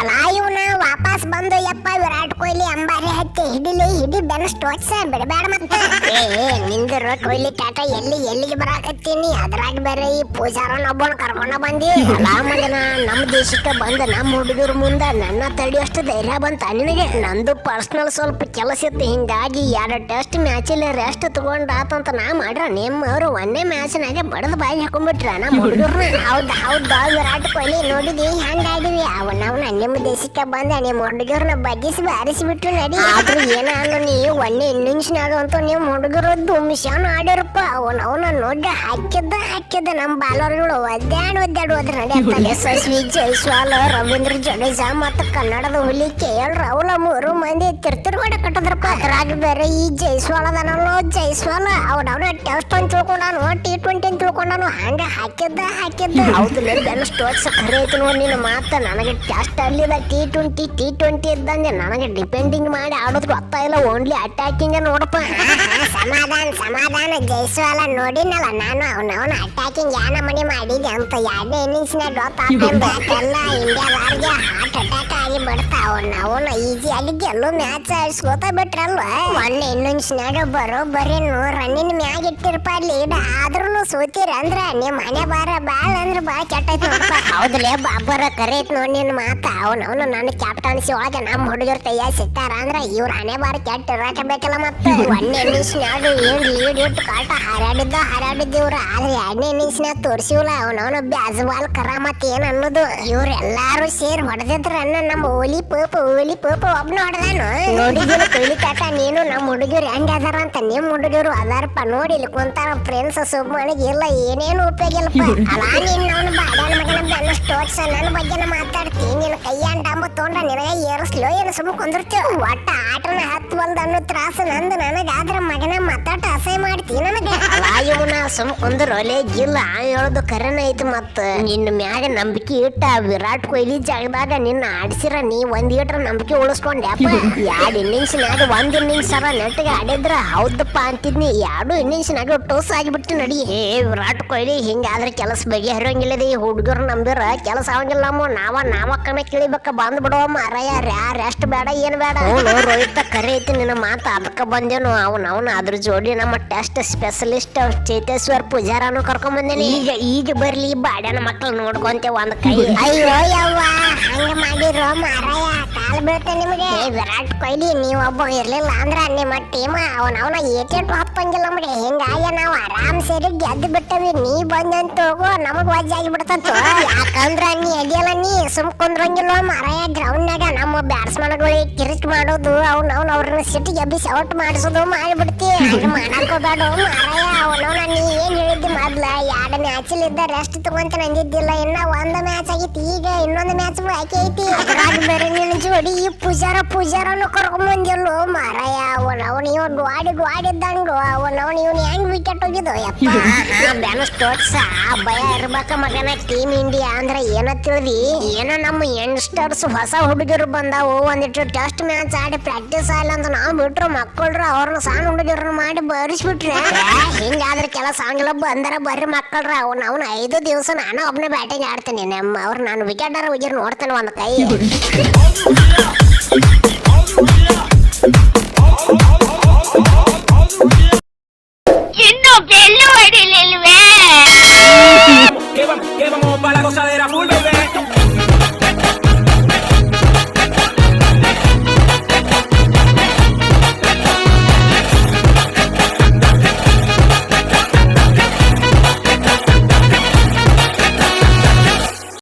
అలా అయినా వాప ಟಾಸ್ ಬಂದು, ಯಪ್ಪ, ವಿರಾಟ್ ಕೊಹ್ಲಿ, ಅಂಬಾರಿ ಹತ್ತಿ, ಹಿಡಿಲಿ, ಹಿಡಿ ಬೆನ್ನ ಸ್ಟೋಚ್ ಬಿಡಬೇಡ ಮತ್ತೆ. ಏ ಕೊಹ್ಲಿ ಟಾಟಾ ಎಲ್ಲಿ, ಎಲ್ಲಿಗೆ ಬರಾಕತ್ತೀನಿ? ಅದ್ರಾಗ ಬೇರೆ ಈ ಪೂಜಾರನ್ ಒಬ್ಬನ ಕರ್ಕೊಂಡ ಬಂದಿ ಅಲಾ ನಮ್ಮ ದೇಶಕ್ಕೆ ಬಂದ ನಮ್ಮ ಹುಡುಗರ ಮುಂದೆ ನನ್ನ ತಡಿಯಷ್ಟು ಧೈರ್ಯ ಬಂತ ನಿನಗೆ? ನಂದು ಪರ್ಸನಲ್ ಸ್ವಲ್ಪ ಕೆಲಸ ಇತ್ತು, ಹಿಂಗಾಗಿ ಎರಡು ಟೆಸ್ಟ್ ಮ್ಯಾಚಲ್ಲಿ ರೆಸ್ಟ್ ತಗೊಂಡ್ ಆತಂತ ನಾ ಮಾಡ್ರ. ನಿಮ್ಮ ಅವರು ಒಂದೇ ಮ್ಯಾಚ್ನಾಗೆ ಬಡದ ಬಾಯಿ ಹಾಕೊಂಡ್ಬಿಟ್ರ ನಮ್ಮ ಹುಡುಗರ್ನ, ಹೌದ್ ಹೌದ್, ವಿರಾಟ್ ಕೊಹ್ಲಿ ನೋಡಿದಿ ಹೆಂಗ್ ಆಡಿವಿ ಅವನವನ ನಿಮ್ಮ ದೇಶಕ್ಕೆ ಬಂದೆ ನಿಮ್ಮ ಹುಡುಗರ್ನ ಬಗ್ಗಿಸಿ ಬಾರಿಸಿಬಿಟ್ರು ನಡಿ. ಆದ್ರೂ ಏನಾದ್ರು ನೀವು ಒಂದೇ ಇನ್ನಿಂಗ್ಸ್ನಾಗ ಅಂತ ನೀವು ಹುಡುಗರು ಆಡಿರಪ್ಪ ಆಡ್ಯಾರಪ್ಪ. ಅವನ ನೋಡಿ ಹಾಕಿದ್ದ ಹಾಕಿದ್ದ ನಮ್ಮ ಬಾಲರ್ಗಳು ಒದ್ದಾಡ್ ಒದ್ದಾಡ್ ಹೋದ್ರ ನಡಿ ಅಂತ ಯಶಸ್ವಿ ಜೈಸ್ವಾಲ್ ರವೀಂದ್ರ ಜಡೇಜಾ ಮತ್ತು ಕನ್ನಡದ ಹುಲಿ ಕೆ ಎಲ್ ರಾಹುಲ್ ಮೂರು ಮಂದಿ ತಿರ್ತಿರ್ ಹೊಡೆ ಅದ್ರಾಗ ಬೇರೆ ಈ ಜೈಸ್ವಾಲ್ ಅದನಲ್ಲೋ ಜೈಸ್ವಾಲ್. ಅವನವನ ಟೆಸ್ಟ್ ಅಂತ ತಿಳ್ಕೊಂಡಾನು ಟಿ ಟ್ವೆಂಟಿ ಅಂತ ತಿಳ್ಕೊಂಡಾನು ಹಂಗ ಹಾಕಿದ್ದ ಹಾಕಿದ್ದ ಹೌದು ನನ್ನ ಸ್ಟೋಕ್ಸ್ ಖರೆ ಐತಿ ನೋಡಿ ನಿನ್ನ ಮಾತ. ನನಗೆ ಟೆಸ್ಟ್ ಅಲ್ಲಿದ ಟಿ ಟ್ವೆಂಟಿ ಟಿ ಟ್ವೆಂಟಿ ಇದ್ದಂಗೆ ನನಗೆ ಡಿಪೆಂಡಿಂಗ್ ಮಾಡಿ ಆಡೋದು ಗೊತ್ತಾಯಿಲ್ಲ ಓನ್ಲಿ ಅಟ್ಯಾಕಿಂಗ್ ನೋಡಪ್ಪ. ಸಮಾಧಾನ ಸಮಾಧಾನ ಜೈಸ್ವಾಲ. ನೋಡಿನಲ್ಲ ನಾನು ಅವನವನ ಅಟ್ಯಾಕಿಂಗ್ ಯಾನ ಮನೆ ಮಾಡಿದೆ ಅಂತ. ಎರಡನೇ ಇನ್ನಿಂಗ್ಸ್ನಾಗ ಎಲ್ಲ ಇಂಡಿಯಾದವ್ರಿಗೆ ಹಾರ್ಟ್ ಅಟ್ಯಾಕ್ ಆಗಿ ಬಿಡ್ತಾ ಅವನ ಅವನ ಈಜಿ ಆಗಿ ಗೆಲ್ಲೋ ಮ್ಯಾಚ್ ಆಡ್ಸ್ಕೋತ ಬಿಟ್ರಲ್ವ? ಒಂದ್ ಇನ್ನೊಂದ್ಸಿನಾಗ ಬರೋ ಬರೀನು ರನ್ನಿನ ಮ್ಯಾಗ ಇಟ್ಟಿರ್ಪ ಲೀಡ್ ಆದ್ರೂ ಸೋತಿರ ಅಂದ್ರ ನಿಮ್ ಮನೆ ಬಾರ ಬಾಳ ಅಂದ್ರ ಬಾಳ ಕೆಟ್ಟೈತಿ ನೋಡಪ್ಪ. ಹೌದಲೇ ಬಾಬರ ಕರೀತ್ ನೋಡ್ ನಿನ್ ಮಾತ. ಅವನ ಅವನು ನನ್ನ ಕ್ಯಾಪ್ಟನ್ಸಿ ಒಳಗೆ ನಮ್ಮ ಹುಡುಗರು ತಯ್ಯ ಸಿಗ್ತಾರ ಅಂದ್ರ, ಇವ್ರ ಹಣೆ ಬಾರ ಕೆಟ್ಟ ಇರಾಕಬೇಕಲ್ಲ ಮತ್ತೆ. ಒಂದ್ ಇನ್ನಿಂಗ್ಸ್ನಾಗ ಏನ್ ಲೀಡ್ ಇಟ್ಟು ಕಾಟ ಹಾರಾಡಿದ್ದ ಹಾರಾಡಿದ್ದ ಇವ್ರ. ಆದ್ರೆ ಎರಡನೇ ಇನ್ನಿಂಗ್ಸ್ನಾಗ ತೋರ್ಸಿವಲ್ಲ ಅವನವನ ಕರ ಕರಾಮತ್ ಏನ್ ಅನ್ನೋದು. ಇವ್ರೆಲ್ಲಾರು ಸೇರ್ ಹೊಡೆದಿದ್ರ ಅನ್ನ ನಮ್ಮ ಓಲಿ ಪೋಲಿ ಓಲಿ ಪೋಪ ಒಬ್ನು ಹೊಡೆದಾನು ಕೈಲಿ ಕಾಟ ನೀನು ನಮ್ಮ ಹುಡುಗರು ಹೆಂಗ್ ಅದಾರ ಅಂತ. ನಿಮ್ಮ ಹುಡುಗರು ಅದಾರಪ್ಪ, ನೋಡಿ ಇಲ್ಲಿ ಕುಂತಾರ ಫ್ರೆಂಡ್ಸ್ ಸುಬ್ಬನಿಗೆ ಇಲ್ಲ, ಏನೇನು ಉಪಯೋಗ ಇಲ್ಲಪ್ಪ. ಅಲ್ಲ, ನೀನ್ ಅವನು ಬಾಡ್ಯಾನ ಮಗನ ಬೆನ್ನ ಸ್ಟೋಕ್ಸ್ ನನ್ನ ಬಗ್ಗೆನ ಮಾತಾಡ್ತಿ. ನಿನ್ನ ಕೈಯ ಡಂಬ ತೊಗೊಂಡ ನಿನಗೆ ಏರಿಸ್ಲೋ, ಏನು ಸುಮ್ಮ ಕುಂದಿರ್ತೀವಿ ಒಟ್ಟ ಆಟನ ಹತ್ತು ಬಂದ್ ಅನ್ನೋ ತ್ರಾಸ ನಂದು ನನಗೆ, ಆದ್ರ ಮಗನ ಮಾತಾಟ ಅಸಹ್ಯ ಮಾಡ್ತಿ ನನಗೆ. ಇವನ ಸುಮ್ ಕುಂದ್ರೋಲೆ ಇಲ್ಲ ಹೇಳೋದು ಕರೆನ ಐತಿ ಮತ್ತ. ನಿನ್ನ ಮ್ಯಾಗ ನಂಬಿಕೆ ಇಟ್ಟ ವಿರಾಟ್ ಕೊಹ್ಲಿ ಜಾಗದಾಗ ನಿನ್ನ ನೀ ಒಂದ್ ಈಟ್ರ ನಂಬಿಕೆ ಉಳಿಸ್ಕೊಂಡ್ಯಪ್ಪ. ಎರಡ್ ಇನ್ನಿಂಗ್ಸ್ ನಾಗ ಒಂದ್ ಇನ್ನಿಂಗ್ಸ್ ಅರ ನೆಟ್ಗೆ ಆಡಿದ್ರ ಹೌದಪ್ಪ ಅಂತಿದ್ನಿ. ಎರಡು ಇನ್ನಿಂಗ್ಸ್ ನಾಗ ಟೋಸ್ ಆಗಿಬಿಟ್ಟು ನಡಿ. ಏ ವಿರಾಟ್ ಕೊಹ್ಲಿ ಹಿಂಗಾದ್ರೆ ಕೆಲಸ ಬಗೆಹರಿಯಂಗಿಲ್ಲದೆ ಈ ಹುಡುಗರು ನಂಬಿರ ಕೆಲಸ ಆಗಿಲ್ಲ ಅಮ್ಮ ನಾವ ನಾವ ಕಣ ಕೇಳಿಬೇಕ ಬಂದ್ ಬಿಡುವ ಮಾರಾಯ. ರೆಸ್ಟ್ ಬೇಡ ಏನ್ ಬೇಡ. ರೋಹಿತ್ ರೋಹಿತ ಕರೆ ಐತಿ ನಿನ್ನ ಮಾತ ಅದಕ್ಕ ಬಂದೇನು. ಅವ್ನ ಅವನ ಅದ್ರ ಜೋಡಿ ನಮ್ಮ ಟೆಸ್ಟ್ ಸ್ಪೆಷಲಿಸ್ಟ್ ಚೇತೇಶ್ವರ್ ಪೂಜಾರನು ಕರ್ಕೊಂಡ್ ಬಂದೇನಿ ಈಗ ಈಗ ಬರ್ಲಿ ಬಾಡ್ಯಾನ ಮಕ್ಳು ನೋಡ್ಕೊಂತೇವ ಒಂದ್ ಕೈ. ಅಯ್ಯೋ ಯವ್ವ. ಹಂಗ ಮಾಡಿರೋ ಮಾರಾಯ, ಕಾಲ್ ಬೀಳ್ತೆ ನಿಮಗೆ. ವಿರಾಟ್ ಕೊಹ್ಲಿ, ನೀವು ಒಬ್ಬ ಇರ್ಲಿಲ್ಲ ಅಂದ್ರ ನಿಮ್ಮ ಟೀಮ್ ಅವನ ಅವನ ಏಟೇಟು ಹತ್ತಂಗಿಲ್ಲ ನಮಗೆ. ಹಿಂಗಾಗಿ ನಾವು ಆರಾಮ್ ಸೇರಿ ಗೆದ್ದು ಬಿಟ್ಟವಿ. ನೀ ಬಂದಂತ ಹೋಗು, ನಮಗ್ ವಜ್ಜಾಗಿ ಬಿಡ್ತಂತ ಯಾಕಂದ್ರ ನೀ ಅಡಿಯಲ್ಲ ನೀ ಸುಮ್ ಕುಂದ್ರಂಗಿಲ್ಲ ಮಾರಾಯ. ಗ್ರೌಂಡ್ ನಾಗ ನಮ್ಮ ಬ್ಯಾಟ್ಸ್ಮನ್ಗಳಿಗೆ ಕಿರಿಕ್ ಮಾಡೋದು, ಅವ್ನ ಅವ್ನ ಅವ್ರನ್ನ ಸಿಟ್ಟಿಗೆ ಎಬ್ಬಿಸಿ ಔಟ್ ಮಾಡಿಸೋದು ಮಾಡಿಬಿಡ್ತಿ. ಹಂಗ ಮಾಡಕ್ ಹೋಗ್ಬೇಡ ಮಾರಾಯ. ಅವನವನ ನೀ ಏನ್ ಹೇಳಿದ್ದಿ ಮೊದ್ಲ ಎರಡು ಮ್ಯಾಚ್ ಇದ್ದ ರೆಸ್ಟ್ ತಗೊಂತ ನಂದಿದ್ದಿಲ್ಲ. ಇನ್ನ ಒಂದ್ ಮ್ಯಾಚ್ ಆಗಿತ್ತು ಈಗ ಇನ್ನೊಂದ್ ಮ್ಯಾಚ್ ಬಾಕಿ ಐತಿ. ಬೇರೆ ಜೋಡಿ ಈ ಪೂಜಾರ ಪೂಜಾರನು ಕರ್ಕೊಂಡ್ ಬಂದಿಲ್ಲೋ ಮಾರಾಯ, ಅವನ ಅವನ ಇವ್ ಡ್ವಾಡಿ ಡ್ವಾಡಿದ್ದಂಗ ಅವನ ಅವನ ಇವನ್ ಹೆಂಗ್ ವಿಕೆಟ್ ಹೋಗಿದ್ದು, ಯಪ್ಪ. ಭಯ ಇರ್ಬೇಕ ಮಗನ ಟೀಮ್ ಇಂಡಿಯಾ ಅಂದ್ರ ಏನ ತಿಳಿದಿ? ಏನ ನಮ್ಮ ಯಂಗ್ಸ್ಟರ್ಸ್ ಹೊಸ ಹುಡುಗರು ಬಂದಾವು ಒಂದಿಟ್ಟು ಟೆಸ್ಟ್ ಮ್ಯಾಚ್ ಆಡಿ ಪ್ರಾಕ್ಟೀಸ್ ಆಗಿಲ್ಲ ಅಂತ ನಾವ್ ಬಿಟ್ರು ಮಕ್ಕಳ್ರು ಅವ್ರನ್ನ ಸಾನ್ ಹುಡುಗರನ್ನ ಮಾಡಿ ಬರಿಸ್ಬಿಟ್ರೆ. ಹಿಂಗಾದ್ರೆ ಕೆಲಸ ಆಗಿಲ್ಲ, ಬಂದರ ಬರ್ರಿ ಮಕ್ಕಳ್ರ ಅವ್ನ ಅವ್ನ ಐದು ದಿವಸ ನಾನು ಒಬ್ನೇ ಬ್ಯಾಟಿಂಗ್ ಆಡ್ತೀನಿ ನಮ್ಮ ಅವ್ರ ನಾನು ವಿಕೆಟ್ ಹೋಗಿರ್ ನೋಡ್ತೇನೆ ಒಂದ್ ಕೈ ಇನ್ನು bell ಹೊಡಿಲಿಲ್ವೇ Que vamos, que vamos para la gozadera full, baby.